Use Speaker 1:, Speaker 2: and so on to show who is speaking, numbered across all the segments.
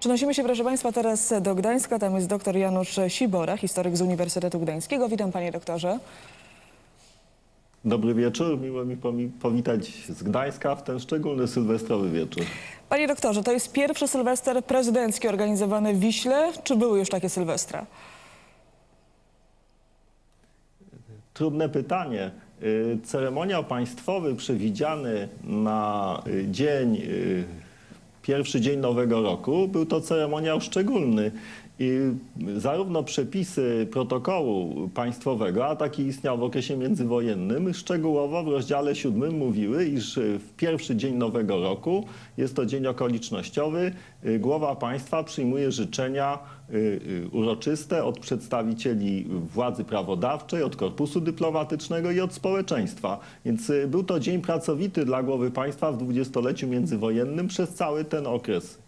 Speaker 1: Przenosimy się, proszę Państwa, teraz do Gdańska. Tam jest dr Janusz Sibora, historyk z Uniwersytetu Gdańskiego. Witam Panie doktorze.
Speaker 2: Dobry wieczór, miło mi powitać z Gdańska w ten szczególny sylwestrowy wieczór.
Speaker 1: Panie doktorze, to jest pierwszy sylwester prezydencki organizowany w Wiśle. Czy były już takie sylwestra?
Speaker 2: Trudne pytanie. Y, Ceremoniał państwowy przewidziany na y, dzień, y, pierwszy dzień Nowego Roku, był to ceremoniał szczególny. I zarówno przepisy protokołu państwowego, a taki istniał w okresie międzywojennym, szczegółowo w rozdziale siódmym mówiły, iż w pierwszy dzień Nowego Roku, jest to dzień okolicznościowy, głowa państwa przyjmuje życzenia uroczyste od przedstawicieli władzy prawodawczej, od korpusu dyplomatycznego i od społeczeństwa. Więc y, był to dzień pracowity dla głowy państwa w dwudziestoleciu międzywojennym przez cały ten okres.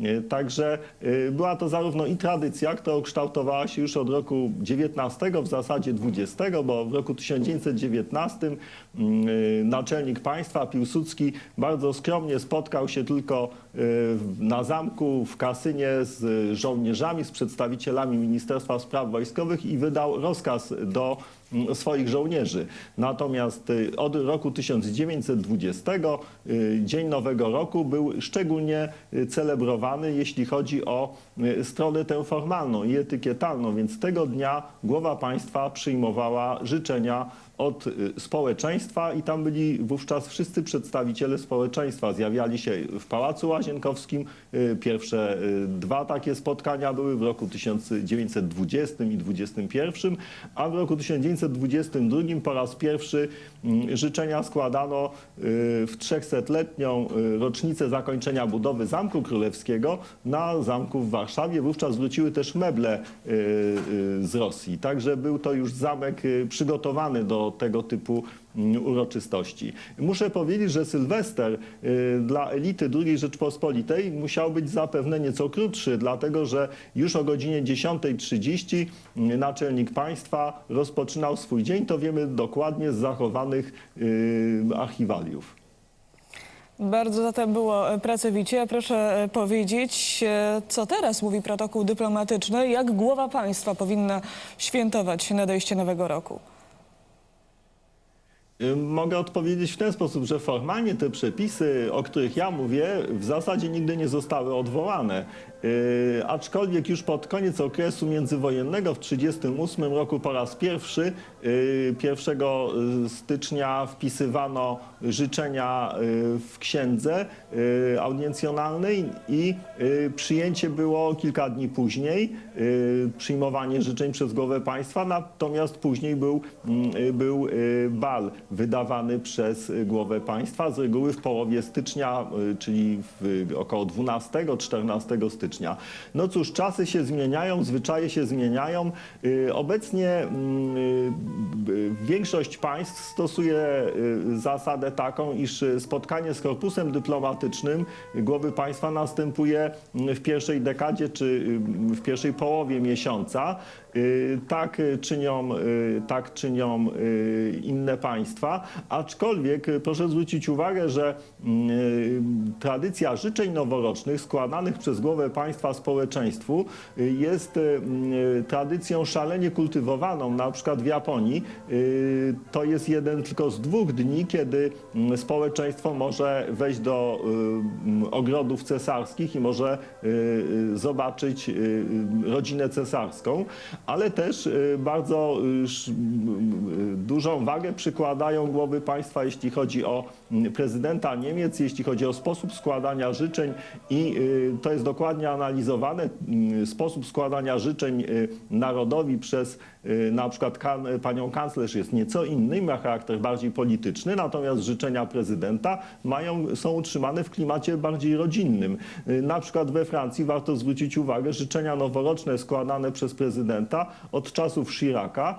Speaker 2: Y, Także y, była to zarówno i tradycja, która ukształtowała się już od roku XIX, w zasadzie XX, bo w roku 1919 mm, y, naczelnik państwa Piłsudski bardzo skromnie spotkał się tylko na zamku w Kasynie z żołnierzami, z przedstawicielami Ministerstwa Spraw Wojskowych i wydał rozkaz do swoich żołnierzy. Natomiast y, od roku 1920 y, Dzień Nowego Roku był szczególnie y, celebrowany, jeśli chodzi o stronę tę formalną i etykietalną, więc tego dnia głowa państwa przyjmowała życzenia od y, społeczeństwa i tam byli wówczas wszyscy przedstawiciele społeczeństwa. Zjawiali się w Pałacu Łazienkowskim. Y, Pierwsze y, dwa takie spotkania były w roku 1920 i 21, a w roku 1922 po raz pierwszy mm, życzenia składano w 300-letnią y, rocznicę zakończenia budowy Zamku Królewskiego na zamku w Warszawie. Wówczas wróciły też meble z Rosji. Także był to już zamek przygotowany do tego typu mm, uroczystości. Muszę powiedzieć, że Sylwester y, dla elity II Rzeczpospolitej musiał być zapewne nieco krótszy, dlatego że już o godzinie 10.30 y, naczelnik państwa rozpoczynał swój dzień. To wiemy dokładnie z zachowanych y, archiwaliów.
Speaker 1: Bardzo zatem było e, pracowicie. Proszę e, powiedzieć, e, co teraz mówi protokół dyplomatyczny, jak głowa państwa powinna świętować nadejście Nowego Roku?
Speaker 2: Y, Mogę odpowiedzieć w ten sposób, że formalnie te przepisy, o których ja mówię, w zasadzie nigdy nie zostały odwołane. Yy, aczkolwiek już pod koniec okresu międzywojennego w 1938 roku po raz pierwszy, yy, 1 stycznia wpisywano życzenia w księdze audiencjonalnej i przyjęcie było kilka dni później, przyjmowanie życzeń przez głowę państwa, natomiast później był, yy, był bal wydawany przez głowę państwa, z reguły w połowie stycznia, czyli w około 12-14 stycznia. No cóż, czasy się zmieniają, zwyczaje się zmieniają. Y, Obecnie mm, y, y, większość państw stosuje zasadę taką, iż spotkanie z korpusem dyplomatycznym głowy państwa następuje mm, w pierwszej dekadzie czy w pierwszej połowie miesiąca. Y, Tak czynią, y, tak czynią y, inne państwa, aczkolwiek proszę zwrócić uwagę, że mm, tradycja życzeń noworocznych składanych przez głowę państwa społeczeństwu jest tradycją szalenie kultywowaną, na przykład w Japonii. To jest jeden tylko z dwóch dni, kiedy mm, społeczeństwo może wejść do mm, ogrodów cesarskich i może zobaczyć rodzinę cesarską, ale też y, bardzo y, dużą wagę przykładają głowy państwa, jeśli chodzi o prezydenta Niemiec, jeśli chodzi o sposób składania życzeń i y, to jest dokładnie analizowane. Sposób składania życzeń narodowi przez na przykład kan, panią kanclerz jest nieco inny, ma charakter bardziej polityczny, natomiast życzenia prezydenta mają, są utrzymane w klimacie bardziej rodzinnym. Na przykład we Francji warto zwrócić uwagę, życzenia noworoczne składane przez prezydenta od czasów Chiraca,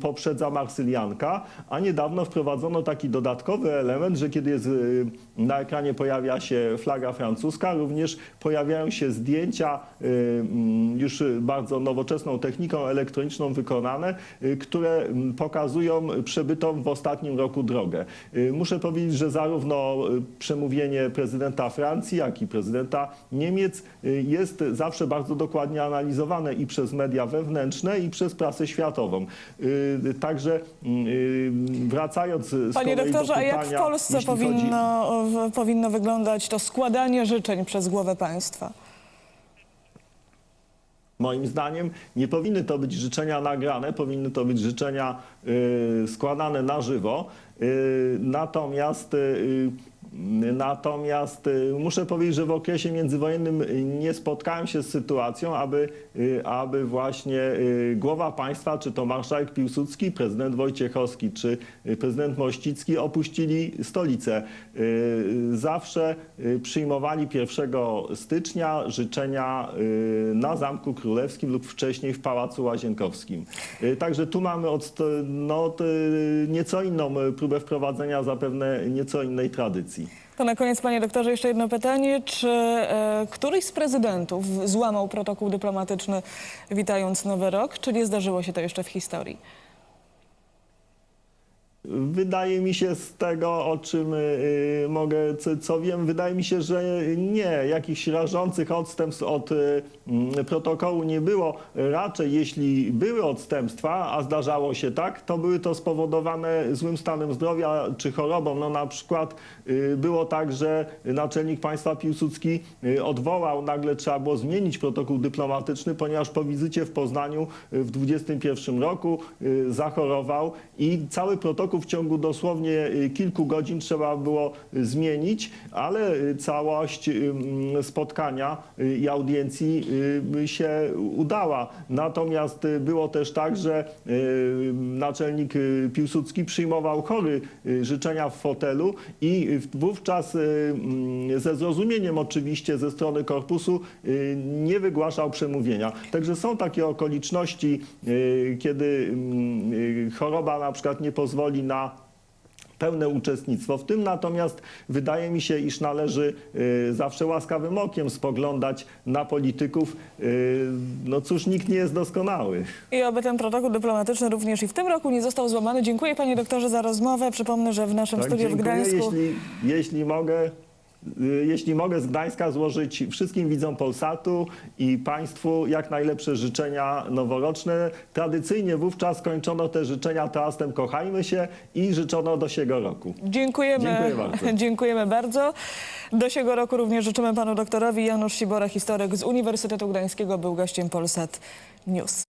Speaker 2: poprzedza Marsylianka, a niedawno wprowadzono taki dodatkowy element, że kiedy jest, y, na ekranie pojawia się flaga francuska, również pojawiają się zdjęcia y, mm, już bardzo nowoczesną techniką elektroniczną wykonane, y, które mm, pokazują przebytą w ostatnim roku drogę. Muszę powiedzieć, że zarówno przemówienie prezydenta Francji, jak i prezydenta Niemiec jest zawsze bardzo dokładnie analizowane i przez media wewnętrzne, i przez prasę światową. Y, Także y, wracając z
Speaker 1: Panie doktorze,
Speaker 2: do
Speaker 1: a jak w
Speaker 2: pytania,
Speaker 1: Polsce
Speaker 2: jeśli chodzi-
Speaker 1: powinno, powinno wyglądać to składanie życzeń przez głowę państwa?
Speaker 2: Moim zdaniem nie powinny to być życzenia nagrane, powinny to być życzenia y, składane na żywo. Natomiast Natomiast y, muszę powiedzieć, że w okresie międzywojennym y, nie spotkałem się z sytuacją, aby, y, aby właśnie głowa państwa, czy to marszałek Piłsudski, prezydent Wojciechowski, czy prezydent Mościcki opuścili stolicę. Zawsze przyjmowali 1 stycznia życzenia na Zamku Królewskim lub wcześniej w Pałacu Łazienkowskim. Także tu mamy od, no, nieco inną próbę wprowadzenia zapewne nieco innej tradycji.
Speaker 1: To na koniec, panie doktorze, jeszcze jedno pytanie. Czy e, któryś z prezydentów złamał protokół dyplomatyczny witając Nowy Rok, czy nie zdarzyło się to jeszcze w historii?
Speaker 2: Wydaje mi się z tego, o czym y, mogę, co, wiem, wydaje mi się, że nie, jakichś rażących odstępstw od y, mm, protokołu nie było. Raczej jeśli były odstępstwa, a zdarzało się tak, to były to spowodowane złym stanem zdrowia czy chorobą. No na przykład y, było tak, że naczelnik państwa Piłsudski y, odwołał, nagle trzeba było zmienić protokół dyplomatyczny, ponieważ po wizycie w Poznaniu y, w 21 roku y, zachorował i cały protokół w ciągu dosłownie y, kilku godzin trzeba było y, zmienić, ale y, całość mm, spotkania i audiencji się udała. Natomiast było też tak, że naczelnik Piłsudski przyjmował chory życzenia w fotelu i wówczas mm, ze zrozumieniem oczywiście ze strony korpusu nie wygłaszał przemówienia. Także są takie okoliczności, kiedy mm, choroba na przykład nie pozwoli na pełne uczestnictwo w tym, natomiast wydaje mi się, iż należy y, zawsze łaskawym okiem spoglądać na polityków. Y, no cóż, nikt nie jest doskonały.
Speaker 1: I oby ten protokół dyplomatyczny również i w tym roku nie został złamany. Dziękuję panie doktorze za rozmowę. Przypomnę, że w naszym
Speaker 2: Tak,
Speaker 1: studiu w. Gdańsku...
Speaker 2: Jeśli, jeśli mogę. Y, Jeśli mogę z Gdańska złożyć wszystkim widzom Polsatu i Państwu jak najlepsze życzenia noworoczne. Tradycyjnie wówczas kończono te życzenia toastem Kochajmy się i życzono do siego roku.
Speaker 1: Dziękujemy.
Speaker 2: Dziękuję bardzo.
Speaker 1: Dziękujemy bardzo. Do siego roku również życzymy panu doktorowi. Janusz Sibora, historyk z Uniwersytetu Gdańskiego, był gościem Polsat News.